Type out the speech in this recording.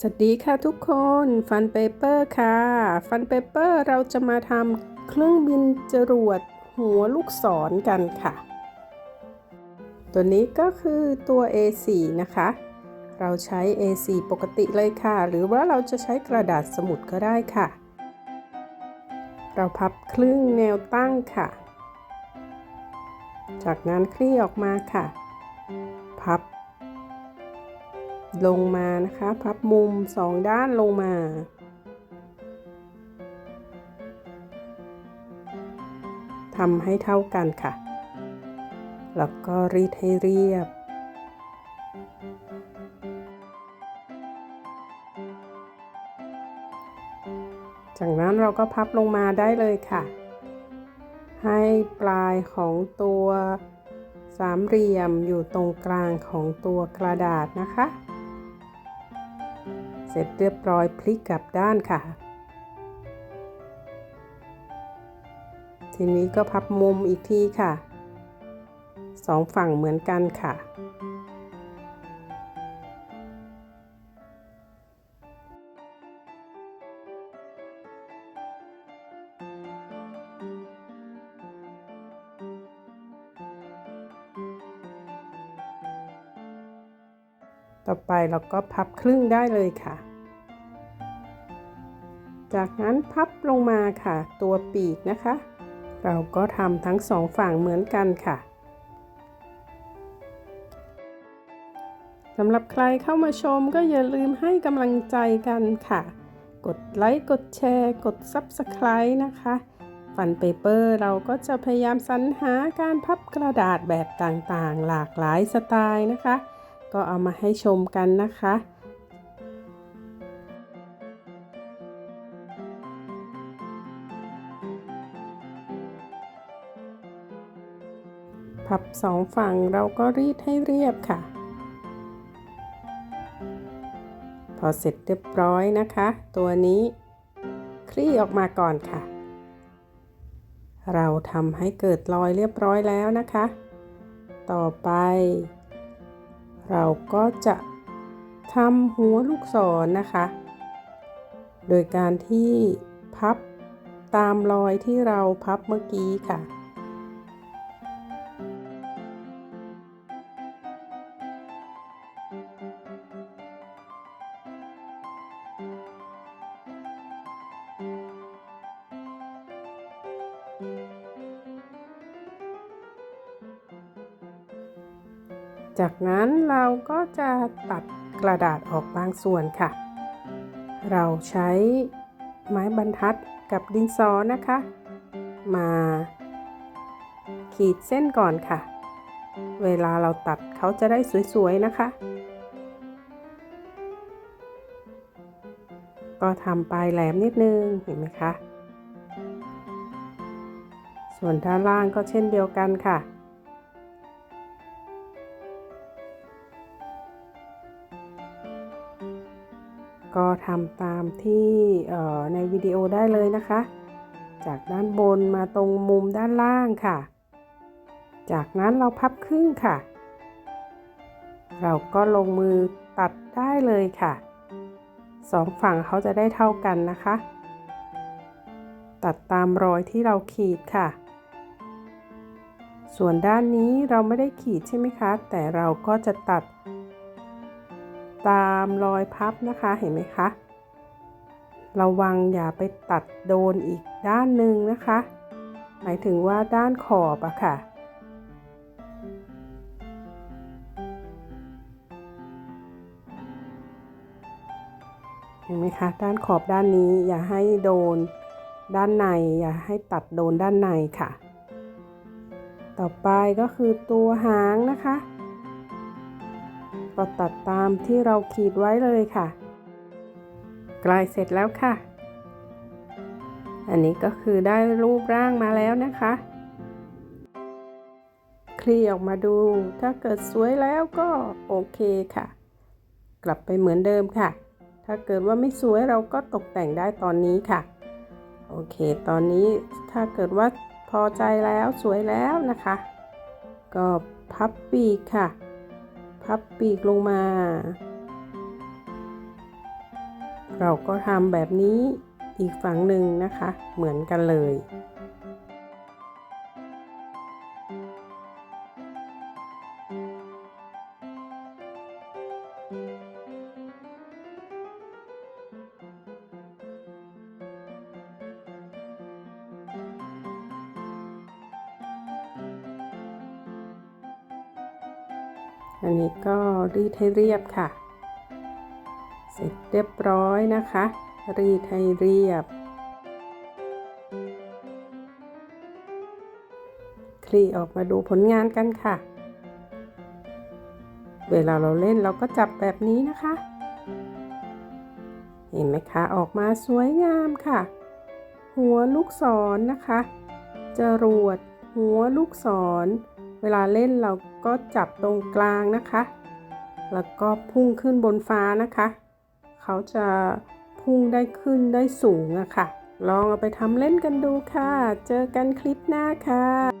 สวัสดีค่ะทุกคนฟันเปเปอร์ค่ะฟันเปเปอร์เราจะมาทำเครื่องบินจรวดหัวลูกศรกันค่ะ ตัวนี้ก็คือตัว A4 นะคะ เราใช้ A4 ปกติเลยค่ะ หรือว่าเราจะใช้กระดาษสมุดก็ได้ค่ะ เราพับครึ่งแนวตั้งค่ะ จากนั้นคลี่ออกมาค่ะ พับ ลงมานะคะ พับมุมสองด้านลงมาทำให้เท่ากันค่ะ แล้วก็รีดให้เรียบ จากนั้นเราก็พับลงมาได้เลยค่ะ ให้ปลายของตัวสามเหลี่ยมอยู่ตรงกลางของตัวกระดาษนะคะ ร็จเรียบร้อยพลิกกลับด้านค่ะ ทีนี้ก็พับมุมอีกทีค่ะสองฝั่งเหมือนกันค่ะ ต่อไปเราก็พับครึ่งได้เลยค่ะ จากนั้นพับลงมาค่ะ ตัวปีกนะคะ เราก็ทำทั้งสองฝั่งเหมือนกันค่ะสำหรับใครเข้ามาชมก็อย่าลืมให้กำลังใจกันค่ะ กดไลค์ กดแชร์ กด Subscribe นะคะฟันเปเปอร์เราก็จะพยายามสรรหาการพับกระดาษแบบต่างๆ หลากหลายสไตล์นะคะ ก็เอามาให้ชมกันนะคะ พับสองฝั่งเราก็รีดให้เรียบค่ะ พอเสร็จเรียบร้อยนะคะ ตัวนี้คลี่ออกมาก่อนค่ะ เราทำให้เกิดรอยเรียบร้อยแล้วนะคะ ต่อไป เราก็จะทำหัวลูกศรนนะคะ โดยการที่พับตามรอยที่เราพับเมื่อกี้ค่ะ จากนั้นเราก็จะตัดกระดาษออกบางส่วนค่ะ เราใช้ไม้บรรทัดกับดินสอนะคะ มา ขีดเส้นก่อนค่ะ เวลาเราตัดเขาจะได้สวยๆนะคะ ก็ทำปลายแหลมนิดนึงเห็นไหมคะ ส่วนด้านล่างก็เช่นเดียวกันค่ะ ก็ทำตามที่ในวิดีโอได้เลยนะคะ จากด้านบนมาตรงมุมด้านล่างค่ะ จากนั้นเราพับครึ่งค่ะ เราก็ลงมือตัดได้เลยค่ะสองฝั่งเขาจะได้เท่ากันนะคะ ตัดตามรอยที่เราขีดค่ะ ส่วนด้านนี้เราไม่ได้ขีดใช่ไหมคะ แต่เราก็จะตัด ตามรอยพับนะคะเห็นไหมคะ ระวังอย่าไปตัดโดนอีกด้านหนึ่งนะคะ หมายถึงว่าด้านขอบอะค่ะ เห็นไหมคะ ด้านขอบด้านนี้อย่าให้โดนด้านในอย่าให้ตัดโดนด้านในค่ะ ต่อไปก็คือตัวหางนะคะ ก็ตัดตามที่เราขีดไว้เลยค่ะกลายเสร็จแล้วค่ะ อันนี้ก็คือได้รูปร่างมาแล้วนะคะ คลี่ออกมาดู ถ้าเกิดสวยแล้วก็โอเคค่ะ กลับไปเหมือนเดิมค่ะ ถ้าเกิดว่าไม่สวยเราก็ตกแต่งได้ตอนนี้ค่ะ โอเค ตอนนี้ถ้าเกิดว่าพอใจแล้วสวยแล้วนะคะ ก็พับปีกค่ะ พับปีกลงมา เราก็ทำแบบนี้อีกฝั่งหนึ่งนะคะ เหมือนกันเลย อันนี้ก็รีดให้เรียบค่ะ เสร็จเรียบร้อยนะคะ รีดให้เรียบ คลี่ออกมาดูผลงานกันค่ะ เวลาเราเล่นเราก็จับแบบนี้นะคะ เห็นไหมคะ ออกมาสวยงามค่ะ หัวลูกศรนนะคะ จรวด หัวลูกศร เวลาเล่นเราก็จับตรงกลางนะคะ แล้วก็พุ่งขึ้นบนฟ้านะคะ เขาจะพุ่งได้ขึ้นได้สูงอะค่ะ ลองเอาไปทำเล่นกันดูค่ะ เจอกันคลิปหน้าค่ะ